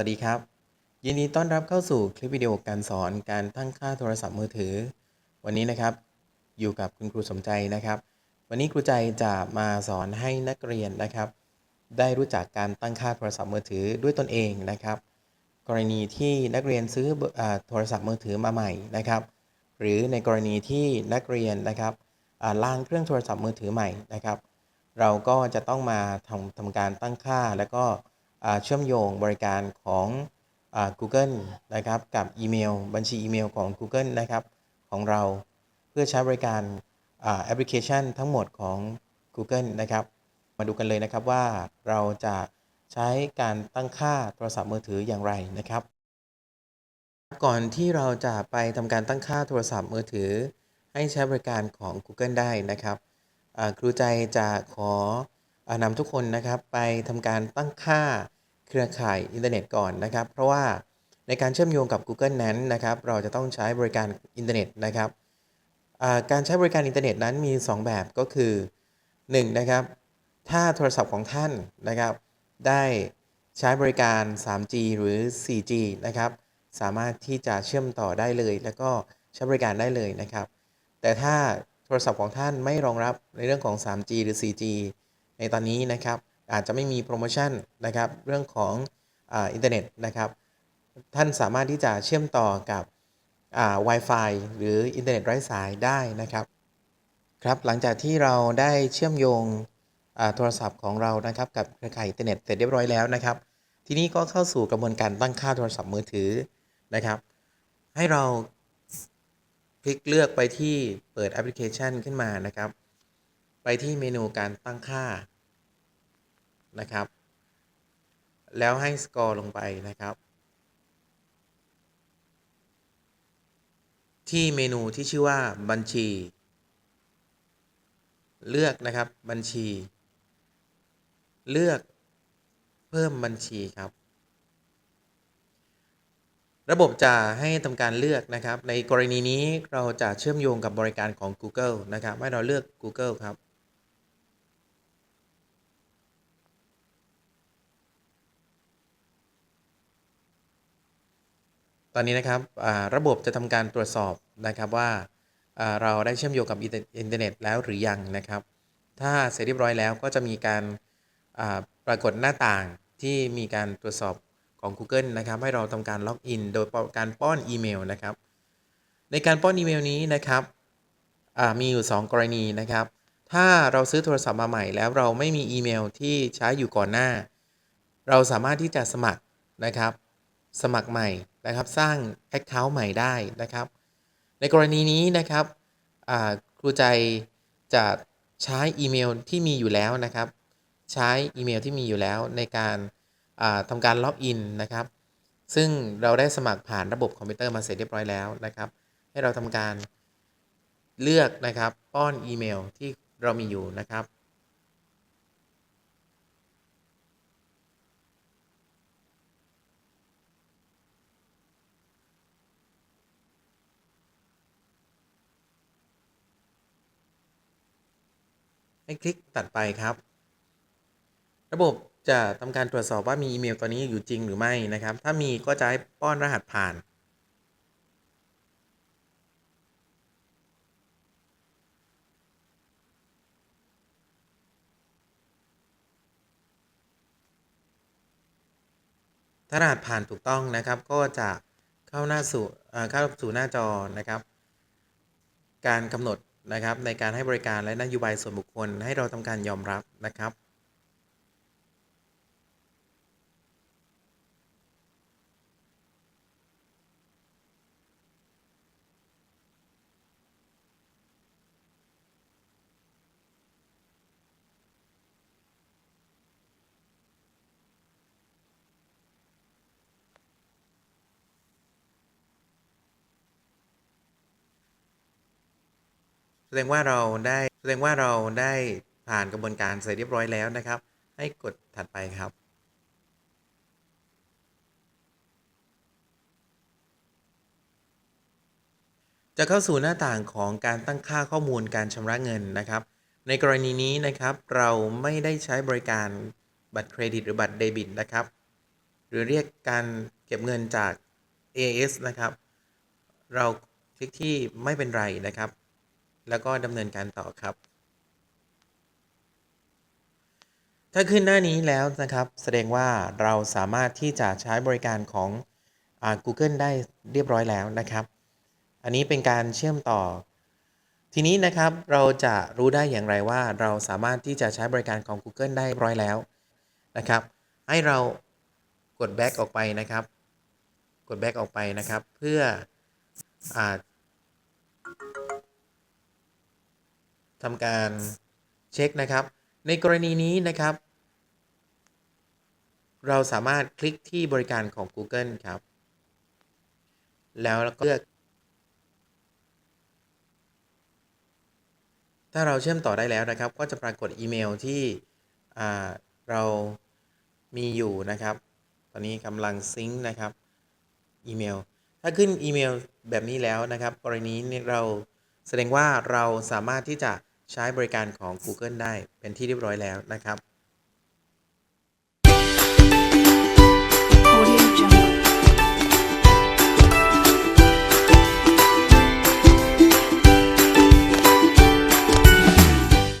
สวัสดีครับ ยินดีต้อนรับเข้าสู่คลิปวิดีโอการสอนการตั้งค่าโทรศัพท์มือถือ วันนี้นะครับ อยู่กับคุณครูสมใจนะครับ วันนี้ครูใจจะมาสอนให้นักเรียนนะครับ ได้รู้จักการตั้งค่าโทรศัพท์มือถือด้วยตนเองนะครับ กรณีที่นักเรียนซื้ออโทรศัพท์มือถือมาใหม่นะครับ หรือในกรณีที่นักเรียนนะครับอ่าล้างเครื่องโทรศัพท์มือถือใหม่นะครับ เราก็จะต้องมาทำทำการตั้งค่าแล้วก็ เชื่อมโยงบริการของอ Google นะครับกับอีเมล บัญชีอีเมลของ Google นะครับของเราเพื่อใช้บริการแอปพลิเคชันทั้งหมดของ Google นะครับ มาดูกันเลยนะครับว่าเราจะใช้การตั้งค่าโทรศัพท์มือถืออย่างไรนะครับ ก่อนที่เราจะไปทำการตั้งค่าโทรศัพท์มือถือ ให้ใช้บริการของ Google ได้นะครับครูใจจะขอ นำทุกคนนะครับไปทำการตั้งค่าเครือข่ายอินเทอร์เน็ตก่อนนะครับ เพราะว่าในการเชื่อมโยงกับ Google นั้นนะครับ เราจะต้องใช้บริการอินเทอร์เน็ตนะครับการใช้บริการอินเทอร์เน็ตนั้นมี 2 แบบก็คือ 1. นะครับ ถ้าโทรศัพท์ของท่านนะครับ ได้ใช้บริการ 3G หรือ 4G นะครับ สามารถที่จะเชื่อมต่อได้เลย แล้วก็ใช้บริการได้เลยนะครับ แต่ถ้าโทรศัพท์ของท่านไม่รองรับในเรื่องของ 3G หรือ 4G ในตอนนี้นะครับอาจจะไม่มีโปรโมชั่นนะครับเรื่องของอินเทอร์เน็ตนะครับท่านสามารถที่จะเชื่อมต่อกับอ่า Wi-Fi หรืออินเทอร์เน็ตไร้สายได้นะครับครับหลังจากที่เราได้เชื่อมโยงอ่าโทรศัพท์ของเรานะครับกับเครือข่ายอินเทอร์เน็ตเสร็จเรียบร้อยแล้วนะครับ ทีนี้ก็เข้าสู่กระบวนการตั้งค่าโทรศัพท์มือถือนะครับ ให้เราคลิกเลือกไปที่เปิดแอปพลิเคชันขึ้นมานะครับ ไปที่เมนูการตั้งค่า นะครับ แล้วให้สกอร์ลงไปนะครับ ที่เมนูที่ชื่อว่าบัญชี เลือกนะครับบัญชี เลือกเพิ่มบัญชีครับ ระบบจะให้ทำการเลือกนะครับ ในกรณีนี้เราจะเชื่อมโยงกับบริการของ Google นะครับ ให้เราเลือก Google ครับ ตอนนี้นะครับระบบจะทำการตรวจสอบนะครับว่าเราได้เชื่อมโยงกับอินเทอร์เน็ตแล้วหรือยังนะครับ ถ้าเสร็จเรียบร้อยแล้วก็จะมีการปรากฏหน้าต่างที่มีการตรวจสอบของ Google นะครับ ให้เราทำการล็อกอินโดยการป้อนอีเมลนะครับ ในการป้อนอีเมลนี้นะครับมีอยู่ 2 กรณีนะครับ ถ้าเราซื้อโทรศัพท์มาใหม่แล้วเราไม่มีอีเมลที่ใช้อยู่ก่อนหน้า เราสามารถที่จะสมัครนะครับ สมัครใหม่นะครับ สร้าง Account ใหม่ได้นะครับ ในกรณีนี้นะครับครูใจจะใช้อีเมลที่มีอยู่แล้วนะครับ ใช้อีเมลที่มีอยู่แล้วในการาทำการล็อกอินนะครับ ซึ่งเราได้สมัครผ่านระบบคอมพิวเตอร์มาเสร็จเรียบร้อยแล้วนะครับ ให้เราทำการเลือกนะครับ ป้อนอีเมลที่เรามีอยู่นะครับ ให้คลิกตัดไปครับ ระบบจะทำการตรวจสอบว่ามีอีเมลตัวนี้อยู่จริงหรือไม่นะครับ ถ้ามีก็จะให้ป้อนรหัสผ่านถ้ารหัสผ่านถูกต้องนะครับ ก็จะเข้าหน้าสู่เอ่อเข้าสู่หน้าจอนะครับ การกำหนด นะครับในการให้บริการและนโยบายส่วนบุคคลให้เราทำการยอมรับนะครับ แสดงว่าเราได้แสดงว่าเราได้ผ่านกระบวนการเสร็จเรียบร้อยแล้วนะครับ ให้กดถัดไปครับ จะเข้าสู่หน้าต่างของการตั้งค่าข้อมูลการชำระเงินนะครับ ในกรณีนี้นะครับ เราไม่ได้ใช้บริการบัตรเครดิตหรือบัตรเดบิตนะครับ หรือเรียกการเก็บเงินจาก AS นะครับ เราคลิกที่ไม่เป็นไรนะครับ แล้วก็ดำเนินการต่อครับ ถ้าขึ้นหน้านี้แล้วนะครับ แสดงว่าเราสามารถที่จะใช้บริการของอ Google ได้เรียบร้อยแล้วนะครับ อันนี้เป็นการเชื่อมต่อ ทีนี้นะครับเราจะรู้ได้อย่างไรว่าเราสามารถที่จะใช้บริการของ Google ได้เรียบร้อยแล้วนะครับ ให้เรากด back ออกไปนะครับ กด back ออกไปนะครับ เพื่ออ ทำการเช็คนะครับ ในกรณีนี้นะครับ เราสามารถคลิกที่บริการของ Google ครับ แล้วก็เลือก ถ้าเราเชื่อมต่อได้แล้วนะครับ ก็จะปรากฏอีเมลที่เรามีอยู่นะครับ ตอนนี้กำลังซิงค์นะครับอีเมล ถ้าขึ้นอีเมลแบบนี้แล้วนะครับ กรณีนี้เราแสดงว่าเราสามารถที่จะ ใช้บริการของ Google ได้เป็นที่เรียบร้อยแล้วนะครับ